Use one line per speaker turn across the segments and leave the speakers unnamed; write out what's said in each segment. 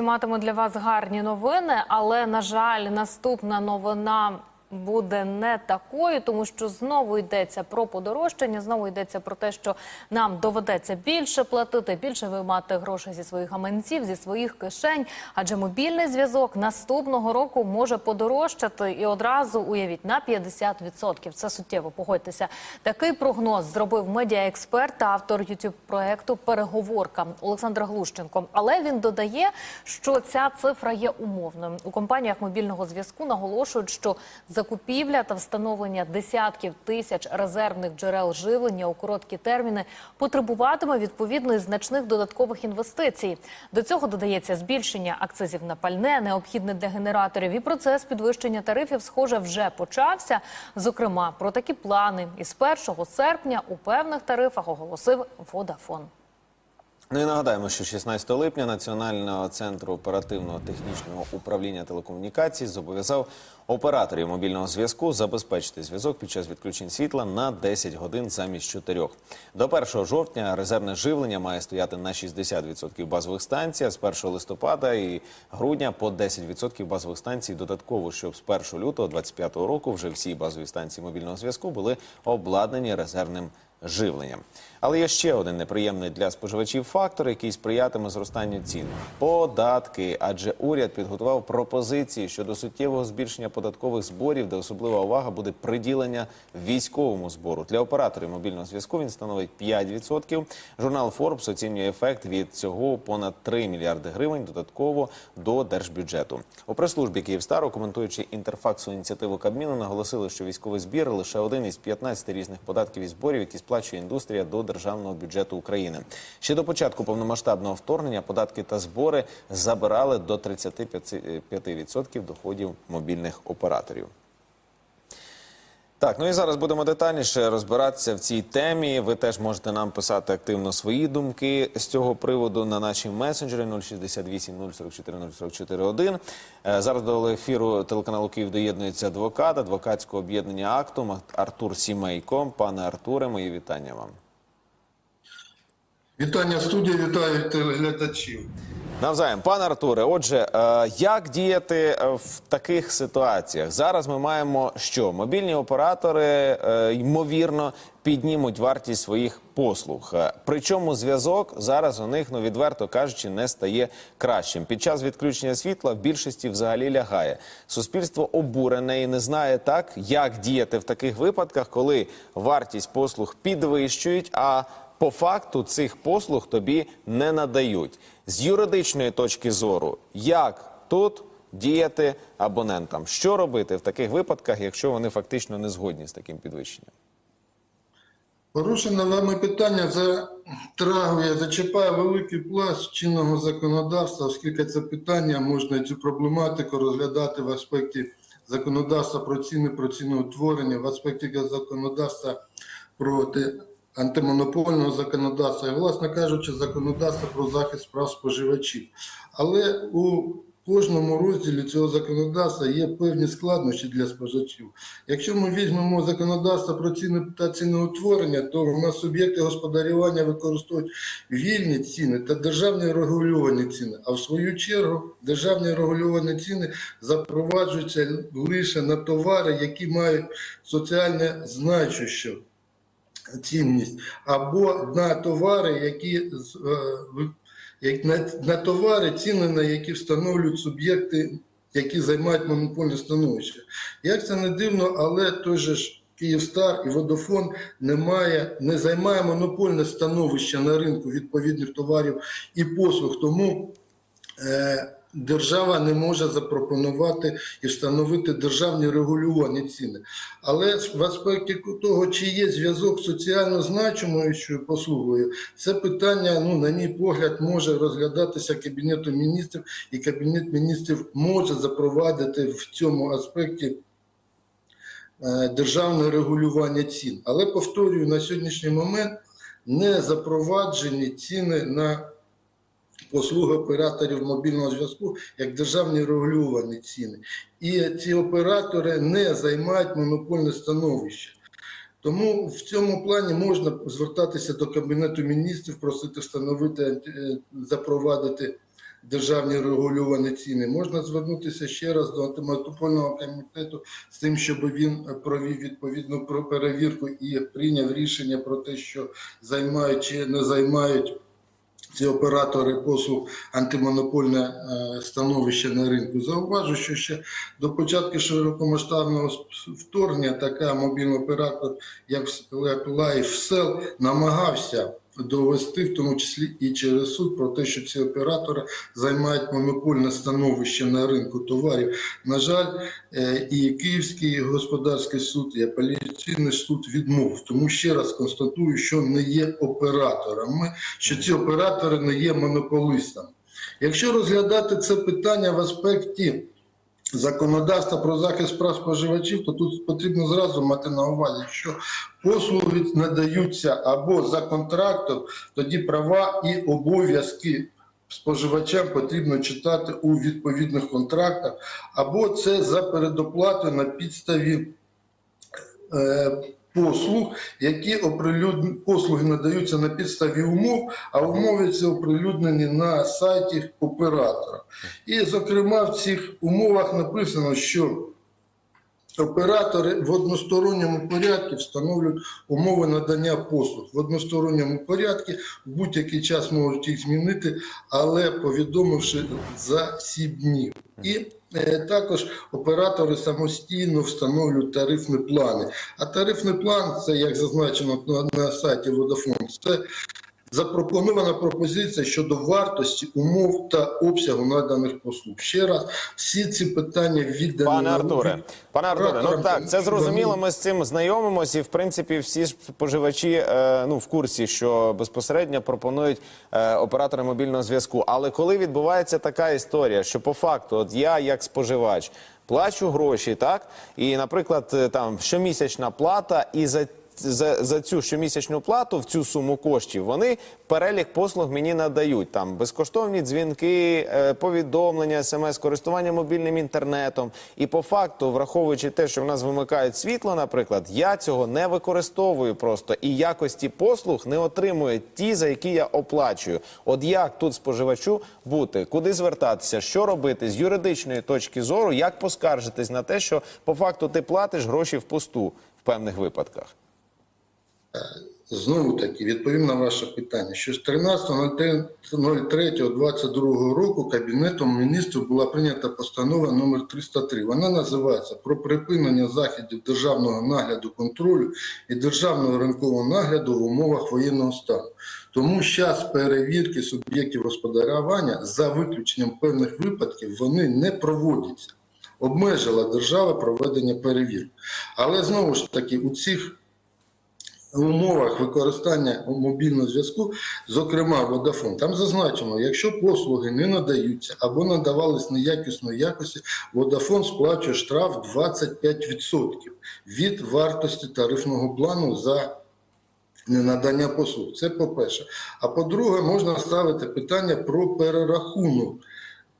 Матиму для вас гарні новини, але на жаль, наступна новина буде не такою, тому що знову йдеться про подорожчання. Знову йдеться про те, що нам доведеться більше платити, більше виймати грошей зі своїх гаманців, зі своїх кишень. Адже мобільний зв'язок наступного року може подорожчати і одразу уявіть на 50%. Це суттєво. Погодьтеся. Такий прогноз зробив медіаексперт та автор youtube проекту Переговорка Олександр Глущенко. Але він додає, що ця цифра є умовною. У компаніях мобільного зв'язку наголошують, що закупівля та встановлення десятків тисяч резервних джерел живлення у короткі терміни потребуватиме відповідно і значних додаткових інвестицій. До цього додається збільшення акцизів на пальне, необхідне для генераторів. І процес підвищення тарифів, схоже, вже почався. Зокрема, про такі плани із 1 серпня у певних тарифах оголосив Водафон.
Ну і нагадаємо, що 16 липня Національного центру оперативного технічного управління телекомунікацій зобов'язав операторів мобільного зв'язку забезпечити зв'язок під час відключень світла на 10 годин замість 4. До 1 жовтня резервне живлення має стояти на 60% базових станцій, а з 1 листопада і грудня по 10% базових станцій додатково, щоб з 1 лютого 2025 року вже всі базові станції мобільного зв'язку були обладнані резервним живленням. Але є ще один неприємний для споживачів фактор, який сприятиме зростанню цін податки. Адже уряд підготував пропозиції щодо суттєвого збільшення податкових зборів, де особлива увага буде приділення військовому збору для операторів мобільного зв'язку. Він становить 5%. Журнал Forbes оцінює ефект від цього понад 3 мільярди гривень додатково до держбюджету. У прес-службі Київстару, коментуючи інтерфаксу ініціативу Кабміну, наголосили, що військовий збір лише один із 15 різних податків і зборів, які сплачує індустрія до державного бюджету України. Ще до початку повномасштабного вторгнення податки та збори забирали до 35% доходів мобільних операторів. Так, ну і зараз будемо детальніше розбиратися в цій темі. Ви теж можете нам писати активно свої думки з цього приводу на наші месенджери 068 044 044 1. Е, Зараз до ефіру телеканалу Київ доєднується адвокат адвокатського об'єднання Актум Артур Сімейко. Пане Артуре, мої вітання вам.
Вітання студії, вітаю телеглядачів.
Навзаєм, пане Артуре, отже, е, як діяти е, в таких ситуаціях? Зараз ми маємо що мобільні оператори е, ймовірно піднімуть вартість своїх послуг. Причому зв'язок зараз у них, ну відверто кажучи, не стає кращим. Під час відключення світла в більшості взагалі лягає. Суспільство обурене і не знає так, як діяти в таких випадках, коли вартість послуг підвищують, а по факту цих послуг тобі не надають. З юридичної точки зору, як тут діяти абонентам? Що робити в таких випадках, якщо вони фактично не згодні з таким підвищенням?
Порушене вами питання затрагує, зачіпає великий пласт чинного законодавства, оскільки це питання можна цю проблематику розглядати в аспекті законодавства про ціни, про ціноутворення, в аспекті законодавства проти антимонопольного законодавства і, власне кажучи, законодавства про захист прав споживачів. Але у кожному розділі цього законодавства є певні складнощі для споживачів. Якщо ми візьмемо законодавство про ціни та ціноутворення, то у нас суб'єкти господарювання використовують вільні ціни та державні регульовані ціни. А в свою чергу державні регульовані ціни запроваджуються лише на товари, які мають соціальне значуще цінність, або на товари, які е, як на, на товари, ціни на які встановлюють суб'єкти, які займають монопольне становище. Як це не дивно, але той же ж Київстар і Водофон не, має, не займає монопольне становище на ринку відповідних товарів і послуг. Тому е, держава не може запропонувати і встановити державні регулювані ціни. Але в аспекті того, чи є зв'язок соціально значимою послугою, це питання, ну, на мій погляд, може розглядатися Кабінетом міністрів, і Кабінет міністрів може запровадити в цьому аспекті е, державне регулювання цін. Але повторюю, на сьогоднішній момент не запроваджені ціни на послуги операторів мобільного зв'язку як державні регулювані ціни. І ці оператори не займають монопольне становище. Тому в цьому плані можна звертатися до Кабінету міністрів, просити встановити, е, запровадити державні регульовані ціни, можна звернутися ще раз до антимонопольного комітету з тим, щоб він провів відповідну перевірку і прийняв рішення про те, що займають чи не займають ці оператори послуг антимонопольне е, становище на ринку. Зауважу, що ще до початку широкомасштабного вторгнення така мобільний оператор, як Лайфсел, намагався довести, в тому числі і через суд, про те, що ці оператори займають монопольне становище на ринку товарів. На жаль, е, і Київський господарський суд, і апеляційний суд відмовив. Тому ще раз констатую, що не є операторами, що ці оператори не є монополистами. Якщо розглядати це питання в аспекті законодавства про захист прав споживачів, то тут потрібно зразу мати на увазі, що послуги надаються або за контрактом, тоді права і обов'язки споживачам потрібно читати у відповідних контрактах, або це за передоплату на підставі. е, Послуг, які оприлюдн... послуги надаються на підставі умов, а умови ці оприлюднені на сайті оператора. І, зокрема, в цих умовах написано, що оператори в односторонньому порядку встановлюють умови надання послуг. В односторонньому порядку в будь-який час можуть їх змінити, але повідомивши за 7 днів. І також оператори самостійно встановлюють тарифні плани. А тарифний план це, як зазначено на, на сайті Vodafone, це запропонована пропозиція щодо вартості, умов та обсягу наданих послуг. Ще раз, всі ці питання віддані
Пане Артуре, пане Артуре, ну так, це зрозуміло. Ми з цим знайомимося, і в принципі всі ж споживачі е, ну в курсі, що безпосередньо пропонують е, оператори мобільного зв'язку. Але коли відбувається така історія, що по факту, от я як споживач плачу гроші, так і, наприклад, е, там щомісячна плата, і за за, за цю щомісячну плату в цю суму коштів вони перелік послуг мені надають там безкоштовні дзвінки, е, повідомлення, смс, користування мобільним інтернетом. І по факту, враховуючи те, що в нас вимикають світло, наприклад, я цього не використовую просто і якості послуг не отримую ті, за які я оплачую. От як тут споживачу бути, куди звертатися, що робити з юридичної точки зору, як поскаржитись на те, що по факту ти платиш гроші впусту в певних випадках.
Знову таки відповім на ваше питання, що з 13.03.22 року Кабінетом міністрів була прийнята постанова номер 303. Вона називається про припинення заходів державного нагляду контролю і державного ринкового нагляду в умовах воєнного стану. Тому час перевірки суб'єктів господарювання за виключенням певних випадків вони не проводяться. Обмежила держава проведення перевірки. Але знову ж таки, у цих в умовах використання мобільного зв'язку, зокрема Vodafone, там зазначено, якщо послуги не надаються або надавались неякісної якості, Vodafone сплачує штраф 25% від вартості тарифного плану за ненадання послуг. Це по-перше. А по-друге, можна ставити питання про перерахунок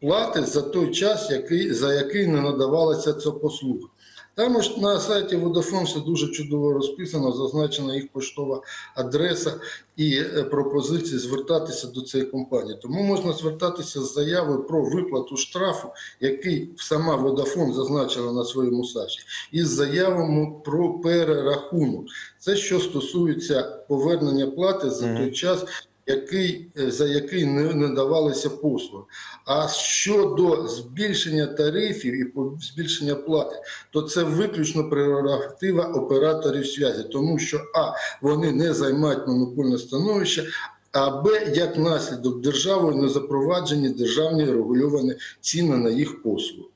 плати за той час, який, за який не надавалася ця послуга. Там ж на сайті Vodafone все дуже чудово розписано, зазначена їх поштова адреса і е, пропозиції звертатися до цієї компанії. Тому можна звертатися з заявою про виплату штрафу, який сама Vodafone зазначила на своєму сайті, і з заявами про перерахунок. Це що стосується повернення плати за той час, який, е, за який не надавалися послуги. А щодо збільшення тарифів і збільшення плати, то це виключно прерогатива операторів зв'язку, тому що а вони не займають монопольне становище. А Б, як наслідок державою не запроваджені державні регульовані ціни на їх послуги.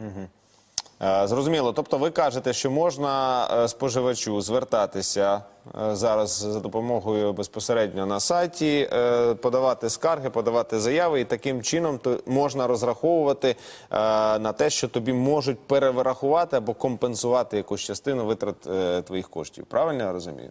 Е, Зрозуміло. Тобто, ви кажете, що можна е, споживачу звертатися е, зараз за допомогою безпосередньо на сайті, е, подавати скарги, подавати заяви, і таким чином можна розраховувати е, на те, що тобі можуть перерахувати або компенсувати якусь частину витрат е, твоїх коштів. Правильно я розумію?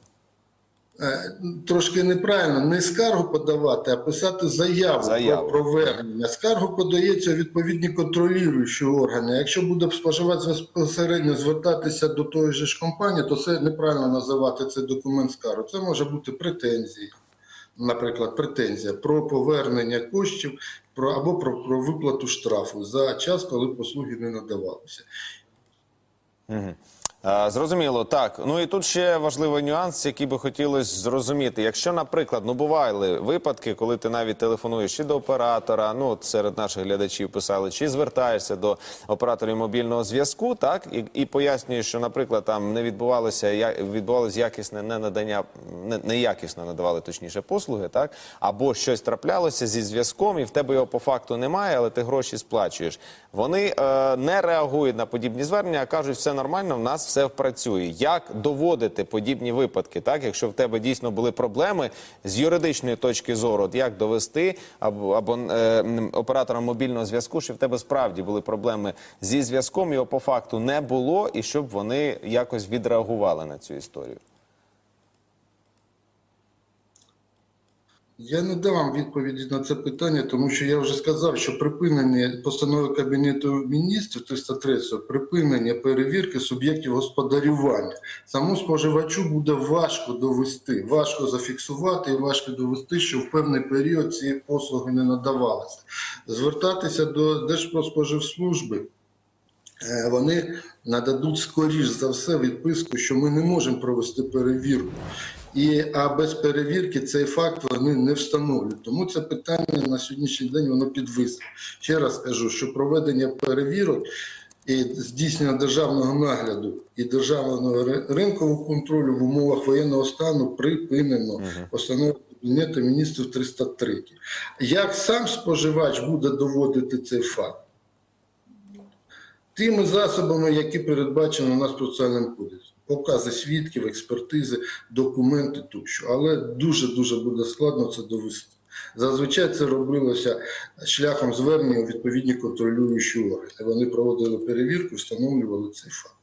Е, Трошки неправильно не скаргу подавати, а писати заяву,
Заяву.
про повернення. Скаргу подається відповідні контролюючі органи. Якщо буде споживач безпосередньо звертатися до тої ж компанії, то це неправильно називати цей документ скаргу. Це може бути претензії. Наприклад, претензія про повернення коштів про або про, про виплату штрафу за час, коли послуги не надавалися.
А, Зрозуміло, так. Ну і тут ще важливий нюанс, який би хотілося зрозуміти. Якщо, наприклад, ну бували випадки, коли ти навіть телефонуєш чи до оператора, ну серед наших глядачів писали, чи звертаєшся до операторів мобільного зв'язку, так і, і пояснюєш, що, наприклад, там не відбувалося я відбувалось якісне не надання, не, неякісно надавали точніше послуги, так або щось траплялося зі зв'язком, і в тебе його по факту немає, але ти гроші сплачуєш. Вони е, не реагують на подібні звернення, а кажуть, все нормально, в нас все працює. Як доводити подібні випадки, так якщо в тебе дійсно були проблеми з юридичної точки зору, от як довести або, або е, операторам мобільного зв'язку, що в тебе справді були проблеми зі зв'язком, його по факту не було, і щоб вони якось відреагували на цю історію.
Я не дам відповіді на це питання, тому що я вже сказав, що припинення постанови Кабінету міністрів 303 припинення перевірки суб'єктів господарювання. Саму споживачу буде важко довести, важко зафіксувати і важко довести, що в певний період ці послуги не надавалися. Звертатися до Держпродспоживслужби е, вони нададуть скоріш за все відписку, що ми не можемо провести перевірку. І, а без перевірки цей факт вони не встановлюють. Тому це питання на сьогоднішній день воно підвисне. Ще раз кажу, що проведення перевірок і здійснення державного нагляду і державного ринкового контролю в умовах воєнного стану припинено постановою Кабінету міністрів 303. Як сам споживач буде доводити цей факт? Тими засобами, які передбачені у нас процесуальним кодексом. Покази свідків, експертизи, документи тощо. Але дуже-дуже буде складно це довести. Зазвичай це робилося шляхом звернення у відповідні контролюючі органи. Вони проводили перевірку, встановлювали цей факт.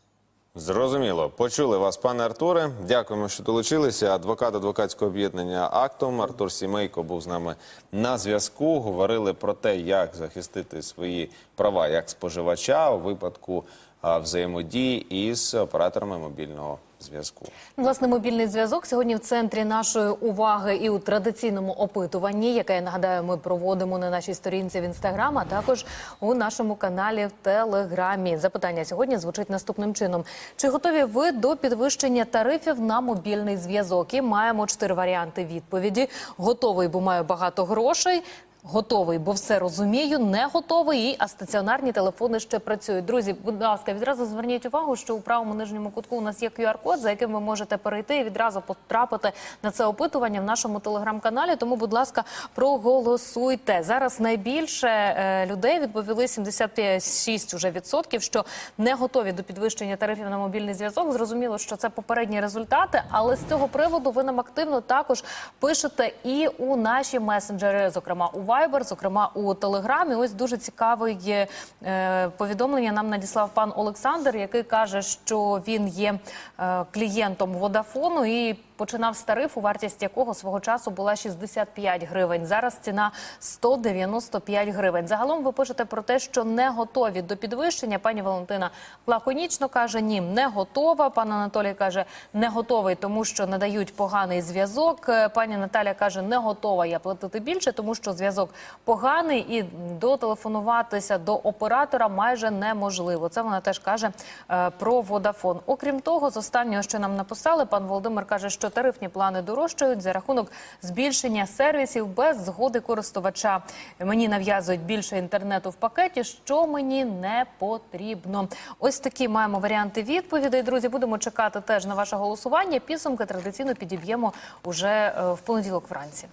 Зрозуміло, почули вас, пане Артуре. Дякуємо, що долучилися. Адвокат адвокатського об'єднання Актом Артур Сімейко був з нами на зв'язку. Говорили про те, як захистити свої права як споживача у випадку взаємодії із операторами мобільного зв'язку.
Власне, мобільний зв'язок сьогодні в центрі нашої уваги і у традиційному опитуванні, яке я нагадаю, ми проводимо на нашій сторінці в інстаграм, а також у нашому каналі в Телеграмі. Запитання сьогодні звучить наступним чином: чи готові ви до підвищення тарифів на мобільний зв'язок? І маємо чотири варіанти відповіді: готовий, бо маю багато грошей. Готовий, бо все розумію, не готовий, а стаціонарні телефони ще працюють. Друзі, будь ласка, відразу зверніть увагу, що у правому нижньому кутку у нас є QR-код, за яким ви можете перейти і відразу потрапити на це опитування в нашому телеграм-каналі. Тому, будь ласка, проголосуйте. Зараз найбільше е, людей відповіли 76 уже відсотків, що не готові до підвищення тарифів на мобільний зв'язок. Зрозуміло, що це попередні результати, але з цього приводу ви нам активно також пишете і у наші месенджери, зокрема у Viber, зокрема у Телеграмі. Ось дуже цікаве е, повідомлення нам надіслав пан Олександр, який каже, що він є е, клієнтом Водафону і починав з тарифу, вартість якого свого часу була 65 гривень. Зараз ціна 195 гривень. Загалом ви пишете про те, що не готові до підвищення. Пані Валентина лаконічно каже: ні, не готова. Пан Анатолій каже, не готовий, тому що надають поганий зв'язок. Е, Пані Наталя каже, не готова я платити більше, тому що зв'язок поганий і дотелефонуватися до оператора майже неможливо. Це вона теж каже е, про Водафон. Окрім того, з останнього, що нам написали, пан Володимир каже, що тарифні плани дорожчають за рахунок збільшення сервісів без згоди користувача. Мені нав'язують більше інтернету в пакеті, що мені не потрібно. Ось такі маємо варіанти відповідей. Друзі, будемо чекати теж на ваше голосування. Підсумки традиційно підіб'ємо уже е, в понеділок вранці.